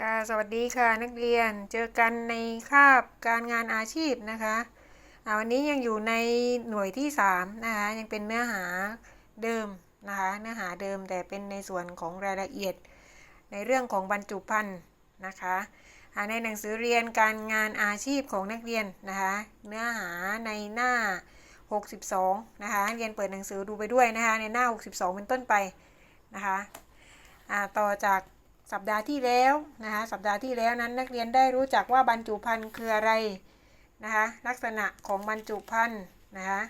ค่ะสวัสดีค่ะนักเรียนเจอกันในคาบการงานอาชีพนะคะวันนี้ยังอยู่ในหน่วยที่3นะคะยังเป็นเนื้อหาเดิมนะคะเนื้อหาเดิมแต่เป็นในส่วนของรายละเอียด ในเรื่องของบรรจุภัณฑ์นะคะในหนังสือเรียนการงานอาชีพของนักเรียนนะคะเนื้อหาในหน้า 62นะคะเรียนเปิดหนังสือดูไปด้วยนะคะในหน้า 62 เป็นต้นไปนะคะต่อจาก สัปดาห์ที่แล้วนะคะสัปดาห์ที่แล้วนั้นนักเรียนได้รู้จักว่าบรรจุภัณฑ์คืออะไรนะคะลักษณะของบรรจุภัณฑ์นะคะ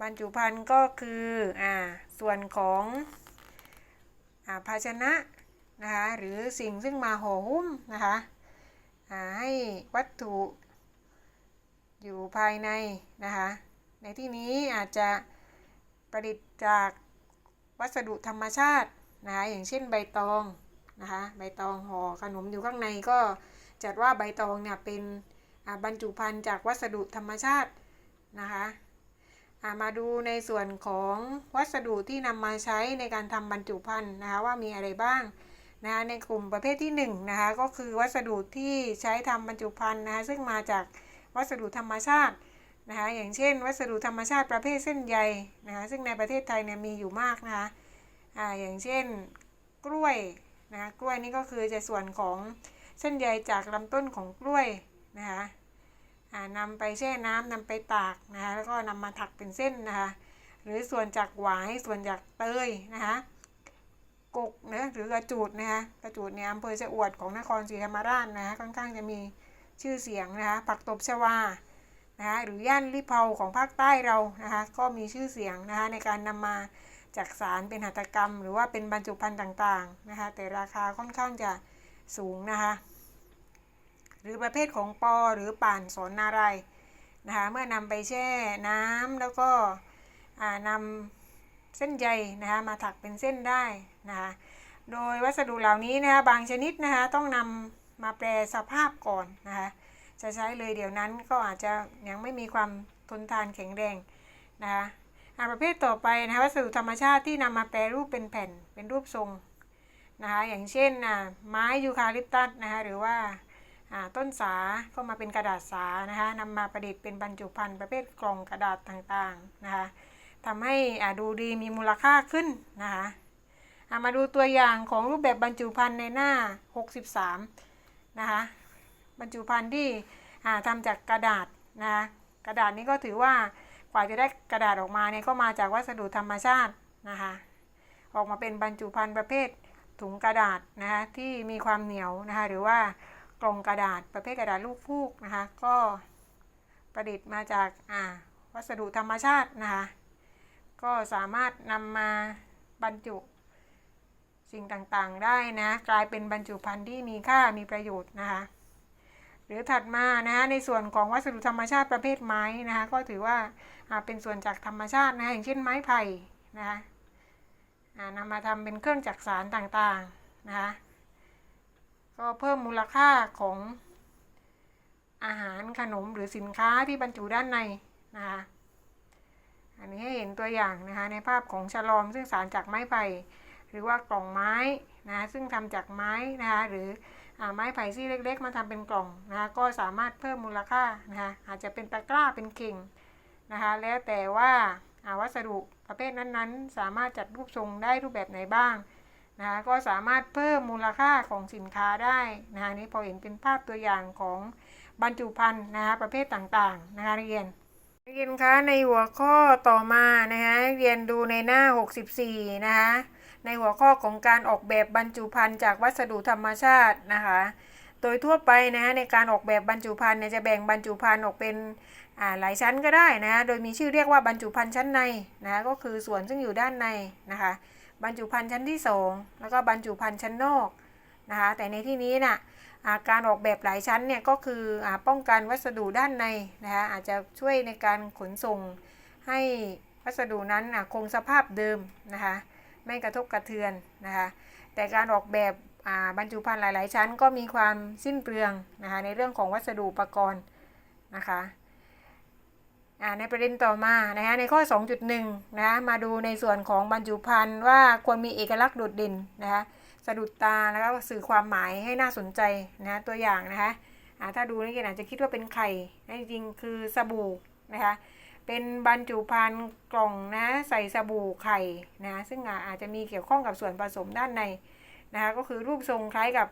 บรรจุภัณฑ์ก็คืออ่าส่วนของอ่าภาชนะนะคะหรือสิ่งซึ่งมาห่อหุ้มนะคะอ่าให้วัตถุอยู่ภายในนะคะในที่นี้อาจจะประดิษฐ์จากวัสดุธรรมชาตินะคะอย่างเช่นใบตอง นะคะใบตองห่อขนมอยู่ข้างในก็จัดว่าใบตองเนี่ยเป็นบรรจุภัณฑ์จากวัสดุธรรมชาตินะคะมาดูในส่วนของวัสดุที่นำมาใช้ในการทำบรรจุภัณฑ์นะคะว่ามีอะไรบ้างนะคะในกลุ่มประเภทที่1นนะคะก็คือวัสดุที่ใช้ทำบรรจุภัณฑ์นะคะซึ่งมาจากวัสดุธรรมชาตินะคะอย่างเช่น วัสดุธรรมชาติประเภทเส้นใยนะคะซึ่งในประเทศไทยเนี่ยมีอยู่มากนะคะอ่าอย่างเช่น กล้วย นะกล้วยนี่ก็คือจะส่วนของเส้นใยจากลำต้นของกล้วยนะคะนำไปแช่น้ำนำไปตากนะคะแล้วก็นำมาถักเป็นเส้นนะคะหรือส่วนจากหวายส่วนจากเตยนะคะกกนะหรือกระจูดนะคะกระจูดเนี่ยอำเภอจะอวดของนครศรีธรรมราชนะคะค่อนข้างจะมีชื่อเสียงนะคะผักตบชวานะคะหรือย่านริเผาของภาคใต้เรานะคะก็มีชื่อเสียงนะคะในการนำมา จากสารเป็นหัตถกรรม หรือว่าเป็นบรรจุภัณฑ์ต่างๆนะคะแต่ราคาค่อนข้างจะสูงนะคะหรือประเภทของปอหรือป่านสนนารายนะคะเมื่อนำไปแช่น้ำแล้วก็นำเส้นใยนะคะมาถักเป็นเส้นได้นะคะโดยวัสดุเหล่านี้นะคะบางชนิดนะคะต้องนำมาแปลสภาพก่อนนะคะจะใช้เลยเดี๋ยวนั้นก็อาจจะยังไม่มีความทนทานแข็งแรงนะคะ ประเภทต่อไปนะคะวัสดุธรรมชาติที่นำมาแปรรูปเป็นแผ่นเป็นรูปทรงนะคะอย่างเช่นไม้ยูคาลิปตัสนะคะหรือว่าต้นสาก็มาเป็นกระดาษสานะคะนำมาประดิษฐ์เป็นบรรจุภัณฑ์ประเภทกล่องกระดาษต่างๆนะคะทำให้ดูดีมีมูลค่าขึ้นนะคะมาดูตัวอย่างของรูปแบบบรรจุภัณฑ์ในหน้า 63นะคะบรรจุภัณฑ์ที่ทำจากกระดาษนะคะกระดาษนี้ก็ถือว่า กว่าจะได้กระดาษออกมาเนี่ยก็มาจากวัสดุธรรมชาตินะคะ ออกมาเป็นบรรจุภัณฑ์ประเภทถุงกระดาษนะคะที่มีความเหนียวนะคะหรือว่ากล่องกระดาษประเภทกระดาษลูกฟูกนะคะ ก็ประดิษฐ์มาจากอ่าวัสดุธรรมชาตินะคะ ก็สามารถนำมาบรรจุสิ่งต่างๆได้นะ กลายเป็นบรรจุภัณฑ์ที่มีค่ามีประโยชน์นะคะ หรือถัดมานะคะในส่วนของวัสดุธรรมชาติประเภทไม้นะคะก็ถือว่าเป็นส่วนจากธรรมชาตินะคะอย่างเช่นไม้ไผ่นะคะนำมาทำเป็นเครื่องจักสารต่างๆนะคะก็เพิ่มมูลค่าของอาหารขนมหรือสินค้าที่บรรจุด้านในนะคะอันนี้ให้เห็นตัวอย่างนะคะในภาพของฉลอมซึ่งสารจากไม้ไผ่ หรือว่ากล่องไม้นะซึ่งทำจากไม้นะคะหรือไม้ไผ่ซี่เล็ก ๆ มาทำเป็นกล่องนะคะก็สามารถเพิ่มมูลค่านะคะอาจจะเป็นตะกร้าเป็นเข่งนะคะแล้วแต่ว่าวัสดุประเภทนั้นๆ สามารถจัดรูปทรงได้รูปแบบไหนบ้างนะคะก็สามารถเพิ่มมูลค่าของสินค้าได้นะคะนี่พอเห็นเป็นภาพตัวอย่างของบรรจุภัณฑ์นะคะประเภทต่างๆนะคะเรียนเรียนคะในหัวข้อต่อมานะคะเรียนดูในหน้า 64นะคะ ในหัวข้อของการออกแบบบรรจุภัณฑ์จากวัสดุธรรมชาตินะคะ โดยทั่วไปนะในการออกแบบบรรจุภัณฑ์เนี่ยจะแบ่งบรรจุภัณฑ์ออกเป็นหลายชั้นก็ได้นะ โดยมีชื่อเรียกว่าบรรจุภัณฑ์ชั้นในนะก็คือส่วนซึ่งอยู่ด้านในนะคะ บรรจุภัณฑ์ชั้นที่ 2 แล้วก็บรรจุภัณฑ์ชั้นนอกนะคะแต่ในที่นี้นะ่ะการออกแบบหลายชั้นเนี่ยก็คืออป้องกันวัสดุด้านในนะคะอาจจะช่วยในการขนส่งให้วัสดุนั้นคงสภาพเดิมนะคะ ไม่กระทบกระเทือนนะคะ แต่การออกแบบบรรจุภัณฑ์หลาย ๆ ชั้นก็มีความสิ้นเปลืองนะคะในเรื่องของวัสดุอุปกรณ์นะคะในประเด็นต่อมานะคะในข้อ 2.1 นะะมาดูในส่วนของบรรจุภัณฑ์ว่าควรมีเอกลักษณ์โดดเด่นนะคะสะดุดตาแล้วก็สื่อความหมายให้น่าสนใจนะตัวอย่างนะคะถ้าดูนี่อาจจะคิดว่าเป็นไข่แต่จริงๆคือสบู่นะคะ เป็นบรรจุภัณฑ์กล่องนะใส่สบู่ไข่นะซึ่งอาจจะมีเกี่ยวข้องกับส่วนผสมด้านในนะคะก็คือรูปทรงคล้ายกับ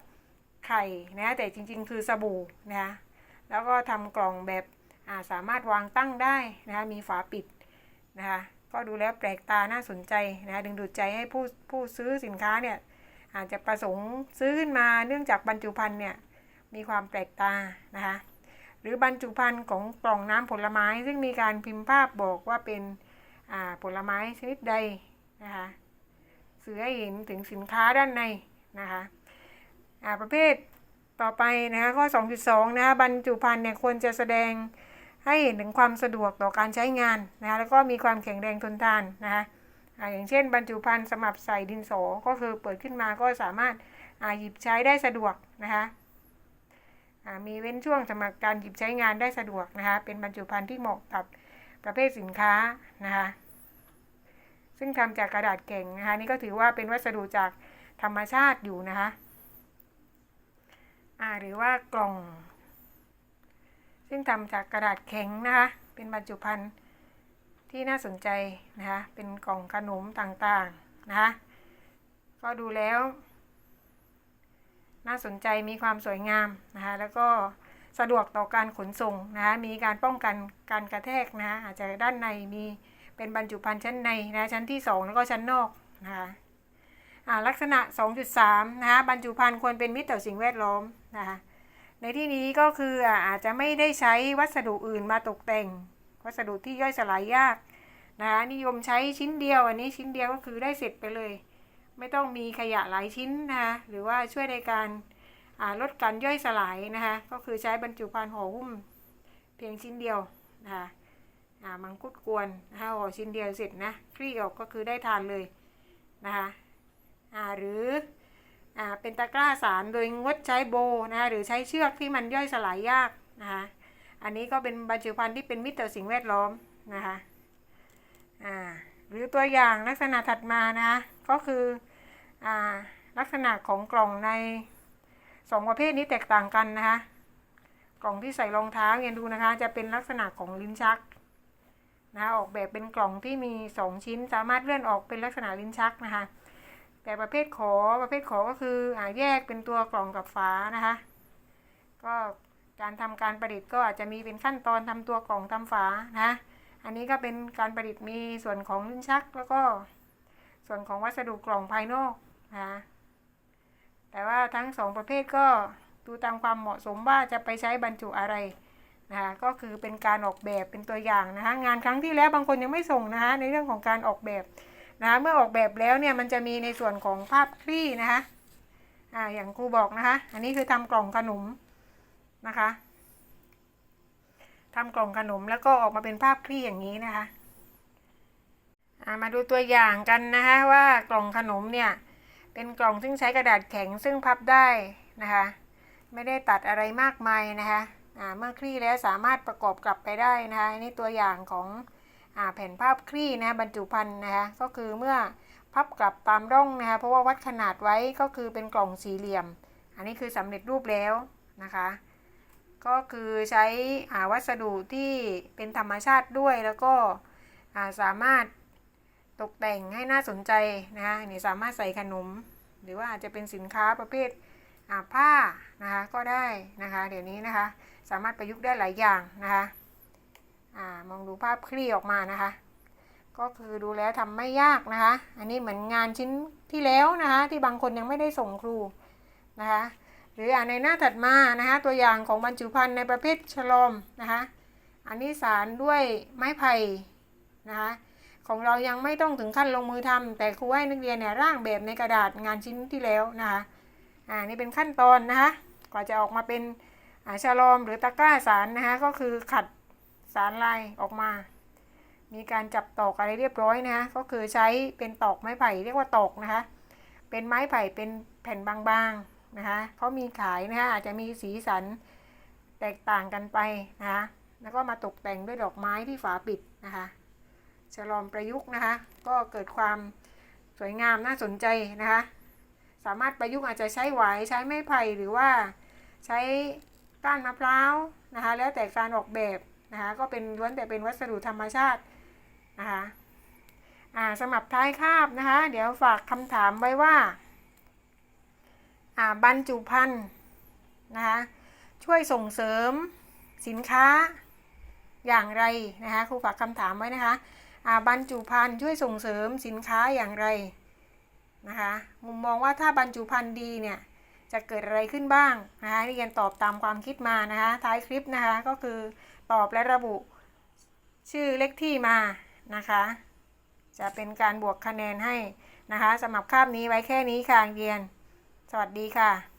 ไข่นะแต่จริงๆ คือสบู่นะคะแล้วก็ทำกล่องแบบาสามารถวางตั้งได้นะคะมีฝาปิดนะคะก็ดูแล้วแปลกตาน่าสนใจนะะดึงดูดใจให้ผู้ผู้ซื้อสินค้าเนี่ยอาจจะประสงค์ซื้อขึ้นมาเนื่องจากบรรจุภัณฑ์เนี่ยมีความแปลกตานะคะ หรือบรรจุภัณฑ์ของกล่องน้ำผลไม้ ซึ่งมีการพิมพ์ภาพบอกว่าเป็นผลไม้ชนิดใดนะคะสื่อให้เห็นถึงสินค้าด้านในนะคะประเภทต่อไปนะคะข้อ 2.2 นะคะบรรจุภัณฑ์เนี่ยควรจะแสดงให้เห็นถึงความสะดวกต่อการใช้งานนะคะแล้วก็มีความแข็งแรงทนทานนะคะอย่างเช่น บรรจุภัณฑ์สำหรับใส่ดินสอก็คือเปิดขึ้นมาก็สามารถหยิบใช้ได้สะดวกนะคะ มีเว้นช่วงสำหรับการหยิบใช้งานได้สะดวกนะคะ เป็นบรรจุภัณฑ์ที่เหมาะกับประเภทสินค้านะคะ ซึ่งทำจากกระดาษแข็งนะคะ นี่ก็ถือว่าเป็นวัสดุจากธรรมชาติอยู่นะคะอ่าหรือว่ากล่อง ซึ่งทำจากกระดาษแข็งนะคะ เป็นบรรจุภัณฑ์ที่น่าสนใจนะคะ เป็นกล่องขนมต่างๆนะคะ ก็ดูแล้ว น่าสนใจมีความสวยงามนะคะแล้วก็สะดวกต่อการขนส่งนะคะมีการป้องกันการกระแทกนะคะอาจจะด้านในมีเป็นบรรจุภัณฑ์ชั้นในนะชั้นที่ 2 แล้วก็ชั้นนอกนะคะลักษณะ 2.3 นะคะบรรจุภัณฑ์ควรเป็นมิตรต่อสิ่งแวดล้อมนะคะในที่นี้ก็คืออาจจะไม่ได้ใช้วัสดุอื่นมาตกแต่ง วัสดุที่ย่อยสลายยากนะคะนิยมใช้ชิ้นเดียวอันนี้ชิ้นเดียวก็คือได้เสร็จไปเลย ไม่ต้องมีขยะหลายชิ้นนะคะหรือว่าช่วยในการลดการย่อยสลายนะคะก็คือใช้บรรจุภัณฑ์ห่อหุ้มเพียงชิ้นเดียวนะคะมังคุดกวนนะคะห่อชิ้นเดียวเสร็จนะคลี่ออกก็คือได้ทานเลยนะคะหรืออเป็นตะกร้าสารโดยงดใช้โบนะคะหรือใช้เชือกที่มันย่อยสลายยากนะคะอันนี้ก็เป็นบรรจุภัณฑ์ที่เป็นมิตรต่อสิ่งแวดล้อมนะคะหรือตัวอย่างลักษณะถัดมานะก็คือ ลักษณะของกล่องในสองประเภทนี้แตกต่างกันนะคะ กล่องที่ใส่รองเท้าเนี่ยดูนะคะ จะเป็นลักษณะของลิ้นชักนะะออกแบบเป็นกล่องที่มี 2 ชิ้นสามารถเลื่อนออกเป็นลักษณะลิ้นชักนะคะ แต่ประเภทขอประเภทขอก็คืออแยกเป็นตัวกล่องกับฝานะคะ ก็การทำการประดิษฐ์ก็อาจจะมีเป็นขั้นตอนทำตัวกล่องทำฝานะ อันนี้ก็เป็นการประดิษฐ์มีส่วนของลิ้นชัก แล้วก็ส่วนของวัสดุกล่องภายนอก นะแต่ว่าทั้งสองประเภทก็ดูตามความเหมาะสมว่าจะไปใช้บรรจุอะไรนะคะก็คือเป็นการออกแบบเป็นตัวอย่างนะคะงานครั้งที่แล้วบางคนยังไม่ส่งนะคะในเรื่องของการออกแบบนะคะเมื่อออกแบบแล้วเนี่ยมันจะมีในส่วนของภาพคลี่นะคะอ่าอย่างครูบอกนะคะ อันนี้คือทำกล่องขนมนะคะทำกล่องขนมแล้วก็ออกมาเป็นภาพคลี่อย่างนี้นะคะมาดูตัวอย่างกันนะคะว่ากล่องขนมเนี่ย เป็นกล่องซึ่งใช้กระดาษแข็งซึ่งพับได้นะคะ ไม่ได้ตัดอะไรมากมายนะคะเมื่อคลี่แล้วสามารถประกอบกลับไปได้นะคะนี่ตัวอย่างของแผ่นภาพคลี่นะบรรจุภัณฑ์นะคะก็คือเมื่อพับกลับตามร่องนะคะเพราะว่าวัดขนาดไว้ก็คือเป็นกล่องสี่เหลี่ยม อันนี้คือสำเร็จรูปแล้วนะคะ ก็คือใช้วัสดุที่เป็นธรรมชาติด้วยแล้วก็สามารถ ตกแต่งให้น่าสนใจนะคะนี่สามารถใส่ขนม หรือว่าอาจจะเป็นสินค้าประเภทผ้านะคะก็ได้นะคะเดี๋ยวนี้นะคะสามารถประยุกต์ได้หลายอย่างนะคะอมองดูภาพคลี่ออกมานะคะ ก็คือดูแล้วทำไม่ยากนะคะ อันนี้เหมือนงานชิ้นที่แล้วนะคะที่บางคนยังไม่ได้ส่งครูนะคะหรืออ่าในหน้าถัดมานะคะตัวอย่างของบรรจุภัณฑ์ในประเภทฉลอมนะคะอันนี้สารด้วยไม้ไผ่นะคะ ของเรายังไม่ต้องถึงขั้นลงมือทำแต่ครูให้นักเรียนเนี่ยร่างแบบในกระดาษงานชิ้นที่แล้วนะคะอ่านี่เป็นขั้นตอนนะคะกว่าจะออกมาเป็นอ่าฉลอมหรือตะกร้าสารนะคะก็คือขัดสารลายออกมา มีการจับตอกอะไรเรียบร้อยนะก็คือใช้เป็นตอกไม้ไผ่เรียกว่าตอกนะคะเป็นไม้ไผ่เป็นแผ่นบางๆนะคะเขามีขายนะคะอาจจะมีสีสันแตกต่างกันไปนะคะแล้วก็มาตกแต่งด้วยดอกไม้ที่ฝาปิดนะคะ ฉลอมประยุกต์นะคะ ก็เกิดความสวยงามน่าสนใจนะคะ สามารถประยุกต์อาจจะใช้ไหวายใช้ไม้ไผ่หรือว่าใช้ก้านมะพร้าวนะคะ แล้วแต่การออกแบบนะคะ ก็เป็นล้วนแต่เป็นวัสดุธรรมชาตินะคะอ่าสำหรับท้ายคาบนะคะ เดี๋ยวฝากคำถามไว้ว่าอ่าบรรจุภัณฑ์นะคะช่วยส่งเสริมสินค้าอย่างไรนะคะครูฝากคำถามไว้นะคะ บรรจุภัณฑ์ช่วยส่งเสริมสินค้าอย่างไรนะคะมุมมองว่าถ้าบรรจุภัณฑ์ดีเนี่ยจะเกิดอะไรขึ้นบ้างนะคะนี่เรียนตอบตามความคิดมานะคะท้ายคลิปนะคะก็คือตอบและระบุชื่อเลขที่มานะคะจะเป็นการบวกคะแนนให้นะคะสำหรับคาบนี้ไว้แค่นี้ค่ะเรียน สวัสดีค่ะ